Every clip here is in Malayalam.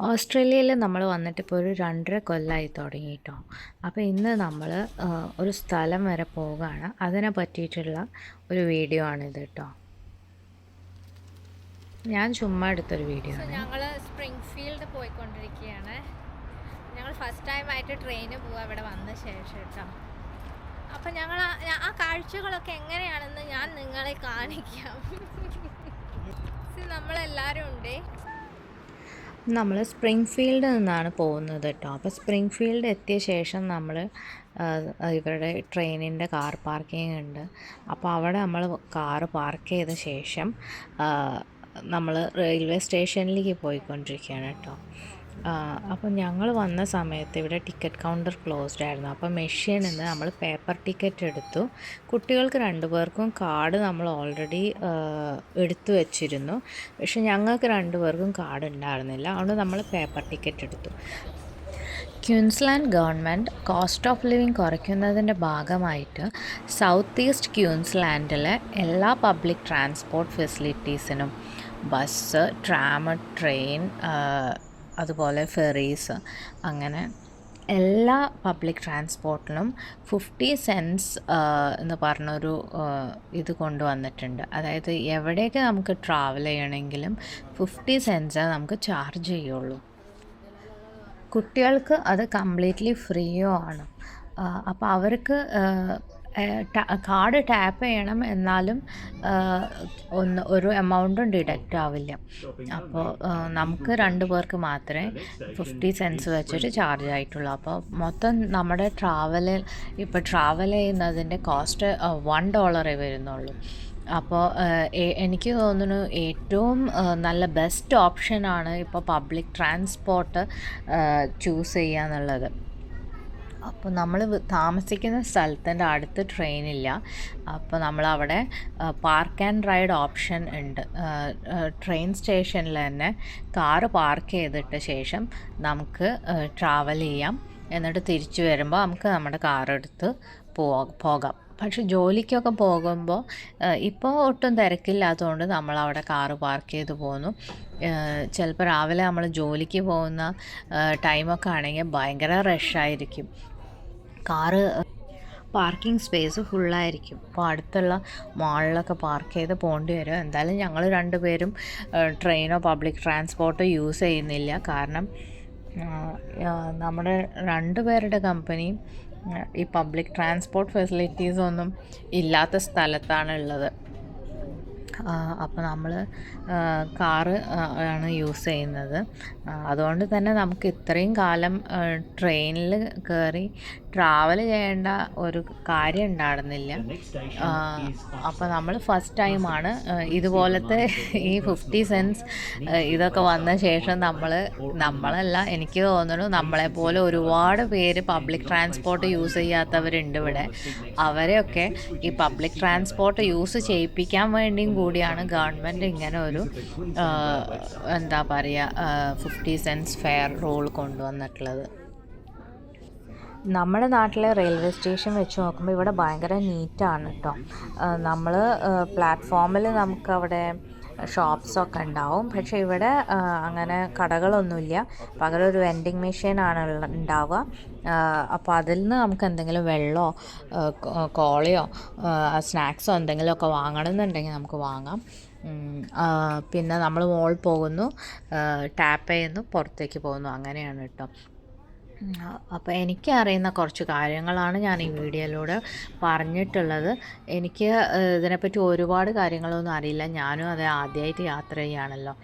ഓസ്ട്രേലിയയിൽ നമ്മൾ വന്നിട്ട് ഇപ്പോൾ ഒരു രണ്ടര കൊല്ലമായി തുടങ്ങി കേട്ടോ അപ്പോൾ ഇന്ന് നമ്മൾ ഒരു സ്ഥലം വരെ പോവുകയാണ് അതിനെ പറ്റിയിട്ടുള്ള ഒരു വീഡിയോ ആണിത് കേട്ടോ ഞാൻ ചുമ്മാ എടുത്തൊരു വീഡിയോ ഞങ്ങൾ സ്പ്രിംഗ്ഫീൽഡ് പോയിക്കൊണ്ടിരിക്കുകയാണ് ഞങ്ങൾ ഫസ്റ്റ് ടൈം ആയിട്ട് ട്രെയിന് പോവാ ഇവിടെ വന്ന ശേഷം കേട്ടോ അപ്പം ഞങ്ങൾ ആ- കാഴ്ചകളൊക്കെ എങ്ങനെയാണെന്ന് ഞാൻ നിങ്ങളെ കാണിക്കാം. നമ്മളെല്ലാവരും ഉണ്ട്. നമ്മൾ സ്പ്രിംഗ്ഫീൽഡ് നിന്നാണ് പോകുന്നത് കേട്ടോ. അപ്പോൾ സ്പ്രിംഗ്ഫീൽഡ് എത്തിയ ശേഷം നമ്മൾ ഇവരുടെ ട്രെയിനിന്റെ കാർ പാർക്കിംഗ് ഉണ്ട്. അപ്പോൾ അവിടെ നമ്മൾ കാർ പാർക്ക് ചെയ്ത ശേഷം നമ്മൾ റെയിൽവേ സ്റ്റേഷനിലേക്ക് പോയിക്കൊണ്ടിരിക്കുകയാണ് കേട്ടോ. അപ്പോൾ ഞങ്ങൾ വന്ന സമയത്ത് ഇവിടെ ടിക്കറ്റ് കൗണ്ടർ ക്ലോസ്ഡ് ആയിരുന്നു. അപ്പോൾ മെഷീനിൽ നിന്ന് നമ്മൾ പേപ്പർ ടിക്കറ്റ് എടുത്തു. കുട്ടികൾക്ക് രണ്ടു പേർക്കും കാർഡ് നമ്മൾ ഓൾറെഡി എടുത്തു വെച്ചിരുന്നു. പക്ഷെ ഞങ്ങൾക്ക് രണ്ടു പേർക്കും കാർഡ് ഉണ്ടായിരുന്നില്ല. അതുകൊണ്ട് നമ്മൾ പേപ്പർ ടിക്കറ്റ് എടുത്തു. Queensland government cost of living കുറയ്ക്കുന്നതിന്റെ ഭാഗമായിട്ട് സൗത്ത് ഈസ്റ്റ് ക്യൂൻസ്ലാൻഡിലെ എല്ലാ പബ്ലിക് ട്രാൻസ്പോർട്ട് ഫെസിലിറ്റീസിനും ബസ് ട്രാം ട്രെയിൻ അതുപോലെ ഫെറീസ് അങ്ങനെ എല്ലാ പബ്ലിക് ട്രാൻസ്പോർട്ടിലും ഫിഫ്റ്റി സെൻസ് എന്ന് പറഞ്ഞൊരു ഇത് കൊണ്ടുവന്നിട്ടുണ്ട്. അതായത് എവിടെയൊക്കെ നമുക്ക് ട്രാവൽ ചെയ്യണമെങ്കിലും ഫിഫ്റ്റി സെൻസേ നമുക്ക് ചാർജ് ചെയ്യുള്ളൂ. കുട്ടികൾക്ക് അത് കംപ്ലീറ്റ്ലി ഫ്രീയോ ആണ് അപ്പോൾ അവർക്ക് കാർഡ് ടാപ്പ് ചെയ്യണം എന്നാലും ഒന്ന് ഒരു എമൗണ്ടും ഡിഡക്റ്റ് ആവില്ല. അപ്പോൾ നമുക്ക് രണ്ട് പേർക്ക് മാത്രമേ ഫിഫ്റ്റി സെൻസ് വെച്ചിട്ട് ചാർജ് ആയിട്ടുള്ളൂ. അപ്പോൾ മൊത്തം നമ്മുടെ ട്രാവലിൽ ഇപ്പോൾ ട്രാവൽ ചെയ്യുന്നതിന്റെ കോസ്റ്റ് വൺ ഡോളറേ വരുന്നുള്ളൂ. അപ്പോൾ എനിക്ക് തോന്നുന്നു ഏറ്റവും നല്ല ബെസ്റ്റ് ഓപ്ഷനാണ് ഇപ്പോൾ പബ്ലിക് ട്രാൻസ്പോർട്ട് ചൂസ് ചെയ്യുക എന്നുള്ളത് അപ്പോൾ നമ്മൾ താമസിക്കുന്ന സ്ഥലത്തിന്റെ അടുത്ത് ട്രെയിനില്ല. അപ്പോൾ നമ്മളവിടെ പാർക്ക് ആൻഡ് റൈഡ് ഓപ്ഷൻ ഉണ്ട്. ട്രെയിൻ സ്റ്റേഷനിൽ തന്നെ കാറ് പാർക്ക് ചെയ്തിട്ട് ശേഷം നമുക്ക് ട്രാവൽ ചെയ്യാം. എന്നിട്ട് തിരിച്ചു വരുമ്പോൾ നമുക്ക് നമ്മുടെ പോ പോകാം. പക്ഷെ ജോലിക്കൊക്കെ പോകുമ്പോൾ ഇപ്പോൾ ഒട്ടും തിരക്കില്ലാത്തതുകൊണ്ട് നമ്മളവിടെ കാറ് പാർക്ക് ചെയ്ത് പോന്നു. ചിലപ്പോൾ രാവിലെ നമ്മൾ ജോലിക്ക് പോകുന്ന ടൈമൊക്കെ ആണെങ്കിൽ ഭയങ്കര റഷായിരിക്കും. കാറ് പാർക്കിംഗ് സ്പേസ് ഫുള്ളായിരിക്കും. അപ്പോൾ അടുത്തുള്ള മാളിലൊക്കെ പാർക്ക് ചെയ്ത് പോകേണ്ടി വരും. എന്തായാലും ഞങ്ങൾ രണ്ടുപേരും ട്രെയിനോ പബ്ലിക് ട്രാൻസ്പോർട്ടോ യൂസ് ചെയ്യുന്നില്ല. കാരണം നമ്മുടെ രണ്ട് പേരുടെ ഈ പബ്ലിക് ട്രാൻസ്പോർട്ട് ഫെസിലിറ്റീസ് ഒന്നും ഇല്ലാത്ത സ്ഥലത്താണ് ഉള്ളത് അപ്പോൾ നമ്മൾ കാറ് ആണ് യൂസ് ചെയ്യുന്നത്. അതുകൊണ്ട് തന്നെ നമുക്ക് ഇത്രയും കാലം ട്രെയിനിൽ കയറി ട്രാവൽ ചെയ്യേണ്ട ഒരു കാര്യം ഉണ്ടായിരുന്നില്ല. അപ്പോൾ നമ്മൾ ഫസ്റ്റ് ടൈമാണ് ഇതുപോലത്തെ ഈ ഫിഫ്റ്റി സെൻസ് ഇതൊക്കെ വന്ന ശേഷം നമ്മൾ നമ്മളല്ല എനിക്ക് തോന്നുന്നു നമ്മളെപ്പോലെ ഒരുപാട് പേര് പബ്ലിക് ട്രാൻസ്പോർട്ട് യൂസ് ചെയ്യാത്തവരുണ്ട് ഇവിടെ. അവരെയൊക്കെ ഈ പബ്ലിക് ട്രാൻസ്പോർട്ട് യൂസ് ചെയ്യിപ്പിക്കാൻ വേണ്ടിയും കൂടിയാണ് ഗവൺമെന്റ് ഇങ്ങനെ ഒരു എന്താ പറയുക ഫിഫ്റ്റി സെൻസ് ഫെയർ റൂൾ കൊണ്ടുവന്നിട്ടുള്ളത്. നമ്മുടെ നാട്ടിലെ റെയിൽവേ സ്റ്റേഷൻ വെച്ച് നോക്കുമ്പോൾ ഇവിടെ ഭയങ്കര നീറ്റാണ് കേട്ടോ നമ്മൾ പ്ലാറ്റ്ഫോമിൽ നമുക്കവിടെ ഷോപ്സൊക്കെ ഉണ്ടാവും. പക്ഷേ ഇവിടെ അങ്ങനെ കടകളൊന്നുമില്ല. പകരം ഒരു വെൻഡിങ് മെഷീനാണ് ഉണ്ടാവുക. അപ്പോൾ അതിൽ നിന്ന് നമുക്ക് എന്തെങ്കിലും വെള്ളമോ കോളയോ സ്നാക്സോ എന്തെങ്കിലുമൊക്കെ വാങ്ങണമെന്നുണ്ടെങ്കിൽ നമുക്ക് വാങ്ങാം. പിന്നെ നമ്മൾ മോൾ പോകുന്നു ടാപ്പ് ചെയ്യുന്നു പുറത്തേക്ക് പോകുന്നു. അങ്ങനെയാണ് കേട്ടോ. അപ്പോൾ എനിക്ക് അറിയുന്ന കുറച്ച് കാര്യങ്ങളാണ് ഞാൻ ഈ വീഡിയോയിലൂടെ പറഞ്ഞിട്ടുള്ളത്. എനിക്ക് ഇതിനെപ്പറ്റി ഒരുപാട് കാര്യങ്ങളൊന്നും അറിയില്ല. ഞാനും അത് ആദ്യമായിട്ട് യാത്ര ചെയ്യുകയാണല്ലോ.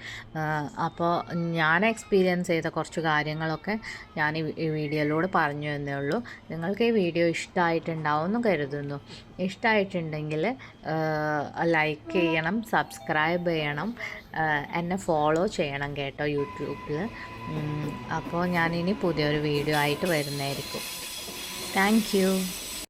അപ്പോൾ ഞാൻ എക്സ്പീരിയൻസ് ചെയ്ത കുറച്ച് കാര്യങ്ങളൊക്കെ ഞാൻ ഈ ഈ വീഡിയോയിലൂടെ പറഞ്ഞു എന്നേ ഉള്ളൂ. നിങ്ങൾക്ക് ഈ വീഡിയോ ഇഷ്ടമായിട്ടുണ്ടാവും എന്ന് കരുതുന്നു. ഇഷ്ടമായിട്ടുണ്ടെങ്കിൽ ലൈക്ക് ചെയ്യണം സബ്സ്ക്രൈബ് ചെയ്യണം എന്നെ ഫോളോ ചെയ്യണം കേട്ടോ യൂട്യൂബിൽ അപ്പോൾ ഞാനിനി പുതിയൊരു വീഡിയോ ആയിട്ട് വരുന്നതായിരിക്കും. താങ്ക്